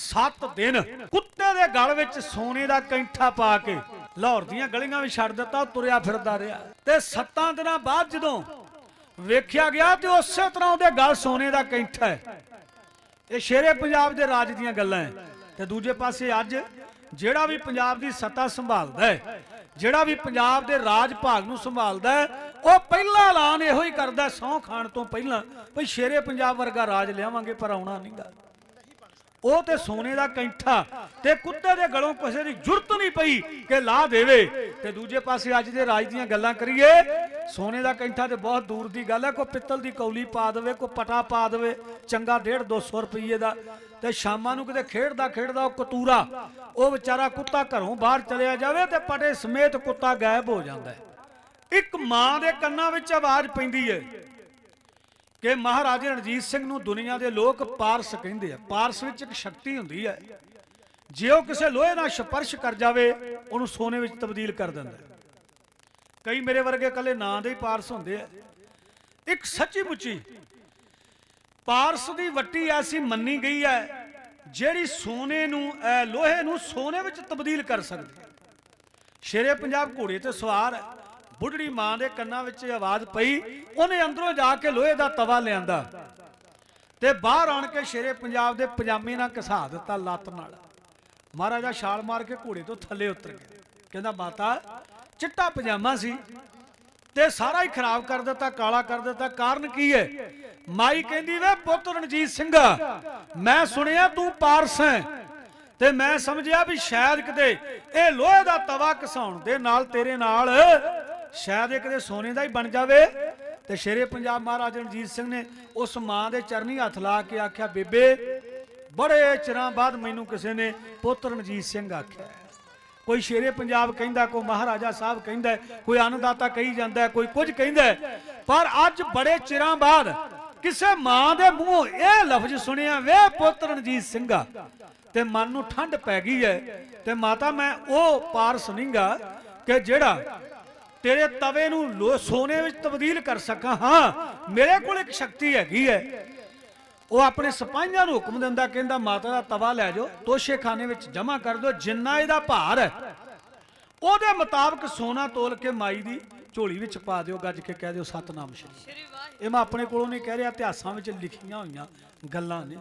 7 ਦਿਨ ਕੁੱਤੇ ਦੇ ਗਲ ਵਿੱਚ ਸੋਨੇ ਦਾ ਕੈਂਠਾ ਪਾ ਕੇ ਲਾਹੌਰ ਦੀਆਂ ਗਲੀਆਂ ਵਿੱਚ ਛੱਡ ਦਿੱਤਾ, ਤੁਰਿਆ ਫਿਰਦਾ ਰਿਹਾ। ਤੇ 7 ਦਿਨਾਂ ਬਾਅਦ ਜਦੋਂ ਵੇਖਿਆ ਗਿਆ ਤੇ ਉਸੇ ਤਰ੍ਹਾਂ ਉਹਦੇ ਗਲ ਸੋਨੇ ਦਾ ਕੈਂਠਾ ਹੈ। ਇਹ ਸ਼ੇਰੇ ਪੰਜਾਬ ਦੇ ਰਾਜ ਦੀਆਂ ਗੱਲਾਂ ਹੈ। ਤੇ ਦੂਜੇ ਪਾਸੇ ਅੱਜ ਜਿਹੜਾ ਵੀ ਪੰਜਾਬ ਦੀ ਸੱਤਾ ਸੰਭਾਲਦਾ ਹੈ, ਜਿਹੜਾ ਵੀ ਪੰਜਾਬ ਦੇ ਰਾਜ ਭਾਗ ਨੂੰ ਸੰਭਾਲਦਾ ਹੈ, ਉਹ ਪਹਿਲਾ ਐਲਾਨ ਇਹੋ ਹੀ ਕਰਦਾ ਸਹੁੰ ਖਾਣ ਤੋਂ ਪਹਿਲਾਂ ਭਈ ਸ਼ੇਰੇ ਪੰਜਾਬ ਵਰਗਾ ਰਾਜ ਲਿਆਵਾਂਗੇ, ਪਰ ਆਉਣਾ ਨਹੀਂਗਾ ਉਹ ਤੇ ਸੋਨੇ ਦਾ ਕੈਂਠਾ ਤੇ ਕੁੱਤੇ ਦੇ ਗਲੋਂ ਕਿਸੇ ਦੀ ਜੁਰਤ ਨਹੀਂ ਪਈ ਕਿ ਲਾ ਦੇਵੇ। ਤੇ ਦੂਜੇ ਪਾਸੇ ਅੱਜ ਦੇ ਰਾਜ ਦੀਆਂ ਗੱਲਾਂ ਕਰੀਏ, ਸੋਨੇ ਦਾ ਕੈਂਠਾ ਤੇ ਬਹੁਤ ਦੂਰ ਦੀ ਗੱਲ ਹੈ, ਕੋਈ ਪਿੱਤਲ ਦੀ ਕੌਲੀ ਪਾ ਦੇਵੇ, ਕੋਈ ਪਟਾ ਪਾ ਦੇਵੇ, ਚੰਗਾ 1.5 200 ਰੁਪਏ ਦਾ। ਤੇ ਸ਼ਾਮਾਂ ਨੂੰ ਕਿਤੇ ਖੇਡਦਾ ਖੇਡਦਾ ਉਹ ਕਤੂਰਾ, ਉਹ ਵਿਚਾਰਾ ਕੁੱਤਾ ਘਰੋਂ ਬਾਹਰ ਚਲਿਆ ਜਾਵੇ ਤੇ ਪਟੇ ਸਮੇਤ ਕੁੱਤਾ ਗਾਇਬ ਹੋ ਜਾਂਦਾ ਹੈ। ਇੱਕ ਮਾਂ ਦੇ ਕੰਨਾਂ ਵਿੱਚ ਆਵਾਜ਼ ਪੈਂਦੀ ਹੈ। ਕਿ ਮਹਾਰਾਜਾ ਰਣਜੀਤ ਸਿੰਘ ਨੂੰ ਦੁਨੀਆ ਦੇ ਲੋਕ ਪਾਰਸ ਕਹਿੰਦੇ ਆ। ਪਾਰਸ ਵਿੱਚ ਇੱਕ ਸ਼ਕਤੀ ਹੁੰਦੀ ਹੈ ਜੇ ਉਹ ਕਿਸੇ ਲੋਹੇ ਨਾਲ ਸਪਰਸ਼ ਕਰ ਜਾਵੇ, ਉਹਨੂੰ ਸੋਨੇ ਵਿੱਚ ਤਬਦੀਲ ਕਰ ਦਿੰਦਾ ਕਈ ਮੇਰੇ ਵਰਗੇ ਕੱਲੇ ਨਾਂ ਦੇ ਹੀ ਪਾਰਸ ਹੁੰਦੇ ਆ। ਇੱਕ ਸੱਚੀ ਮੁੱਚੀ ਪਾਰਸ ਦੀ ਵੱਟੀ ਐਸੀ ਮੰਨੀ ਗਈ ਹੈ, ਜਿਹੜੀ ਸੋਨੇ ਨੂੰ ਲੋਹੇ ਨੂੰ ਸੋਨੇ ਵਿੱਚ ਤਬਦੀਲ ਕਰ ਸਕਦੀ ਸ਼ੇਰੇ ਪੰਜਾਬ ਘੋੜੇ ਤੇ ਸਵਾਰ ਹੈ। ਬੁੱਢੜੀ ਮਾਂ ਦੇ ਕੰਨਾਂ ਵਿੱਚ ਆਵਾਜ਼ ਪਈ, ਉਹਨੇ ਅੰਦਰੋਂ ਜਾ ਕੇ ਲੋਹੇ ਦਾ ਤਵਾ ਲਿਆਂਦਾ ਤੇ ਬਾਹਰ ਆਣ ਕੇ ਸ਼ੇਰੇ ਪੰਜਾਬ ਦੇ ਪਜਾਮੇ ਨਾਲ ਘਸਾ ਦਿੱਤਾ ਲੱਤ ਨਾਲ। ਮਹਾਰਾਜਾ ਛਾਲ ਮਾਰ ਕੇ ਘੋੜੇ ਤੋਂ ਥੱਲੇ ਉਤਰ ਗਿਆ। ਕਹਿੰਦਾ, ਮਾਤਾ, ਚਿੱਟਾ ਪਜਾਮਾ ਸੀ ਤੇ ਸਾਰਾ ਹੀ ਖਰਾਬ ਕਰ ਦਿੱਤਾ, ਕਾਲਾ ਕਰ ਦਿੱਤਾ, ਕਾਰਨ ਕੀ ਹੈ? ਮਾਈ ਕਹਿੰਦੀ, ਵੇ ਪੁੱਤ ਰਣਜੀਤ ਸਿੰਘ, ਮੈਂ ਸੁਣਿਆ ਤੂੰ ਪਾਰਸ ਹੈ ਤੇ ਮੈਂ ਸਮਝਿਆ ਵੀ ਸ਼ਾਇਦ ਕਿਤੇ ਇਹ ਲੋਹੇ ਦਾ ਤਵਾ ਘਸਾਉਣ ਦੇ ਨਾਲ ਤੇਰੇ ਨਾਲ ਸ਼ਾਇਦ ਇਹ ਕਿਤੇ ਸੋਨੇ ਦਾ ਹੀ ਬਣ ਜਾਵੇ। ਤੇ ਸ਼ੇਰੇ ਪੰਜਾਬ ਮਹਾਰਾਜਾ ਰਣਜੀਤ ਸਿੰਘ ਨੇ ਉਸ ਮਾਂ ਦੇ ਚਰਨੀ ਹੱਥ ਲਾ ਕੇ ਆਖਿਆ, ਬੇਬੇ, ਬੜੇ ਚਿਰਾਂ ਬਾਅਦ ਮੈਨੂੰ ਕਿਸੇ ਨੇ ਪੁੱਤ ਰਣਜੀਤ ਸਿੰਘ ਆਖਿਆ ਕੋਈ ਸ਼ੇਰੇ ਪੰਜਾਬ ਕਹਿੰਦਾ, ਕੋਈ ਮਹਾਰਾਜਾ ਸਾਹਿਬ ਕਹਿੰਦਾ, ਕੋਈ ਅੰਨਦਾਤਾ ਕਹੀ ਜਾਂਦਾ, ਕੋਈ ਕੁਝ ਕਹਿੰਦਾ ਪਰ ਅੱਜ ਬੜੇ ਚਿਰਾਂ ਬਾਅਦ ਕਿਸੇ ਮਾਂ ਦੇ ਮੂੰਹੋਂ ਇਹ ਲਫ਼ਜ਼ ਸੁਣਿਆ, ਵੇ ਪੁੱਤ ਰਣਜੀਤ ਸਿੰਘਾ ਤੇ ਮਨ ਨੂੰ ਠੰਡ ਪੈ ਗਈ ਹੈ। ਤੇ ਮਾਤਾ, ਮੈਂ ਉਹ ਪਾਰਸ ਨਹੀਂਗਾ ਕਿ ਜਿਹੜਾ ਤੇਰੇ ਤਵੇ ਨੂੰ ਲੋ- ਸੋਨੇ ਵਿੱਚ ਤਬਦੀਲ ਕਰ ਸਕਾਂ, ਹਾਂ। ਮੇਰੇ ਕੋਲ ਇੱਕ ਸ਼ਕਤੀ ਹੈਗੀ ਹੈ। ਉਹ ਆਪਣੇ ਸਿਪਾਹੀਆਂ ਨੂੰ ਹੁਕਮ ਦਿੰਦਾ, ਕਹਿੰਦਾ, ਮਾਤਾ ਦਾ ਤਵਾ ਲੈ ਜਾਓ, ਤੋਸ਼ੇਖਾਨੇ ਵਿੱਚ ਜਮ੍ਹਾਂ ਕਰ ਦਿਓ, ਜਿੰਨਾ ਇਹਦਾ ਭਾਰ ਹੈ। ਉਹਦੇ ਮੁਤਾਬਕ ਸੋਨਾ ਤੋਲ ਕੇ ਮਾਈ ਦੀ ਝੋਲੀ ਵਿੱਚ ਪਾ ਦਿਓ, ਗੱਜ ਕੇ ਕਹਿ ਦਿਓ, ਸਤਨਾਮ ਸ਼੍ਰੀ ਇਹ ਮੈਂ ਆਪਣੇ ਕੋਲੋਂ ਨਹੀਂ ਕਹਿ ਰਿਹਾ, ਇਤਿਹਾਸਾਂ ਵਿੱਚ ਲਿਖੀਆਂ ਹੋਈਆਂ ਗੱਲਾਂ ਨੇ।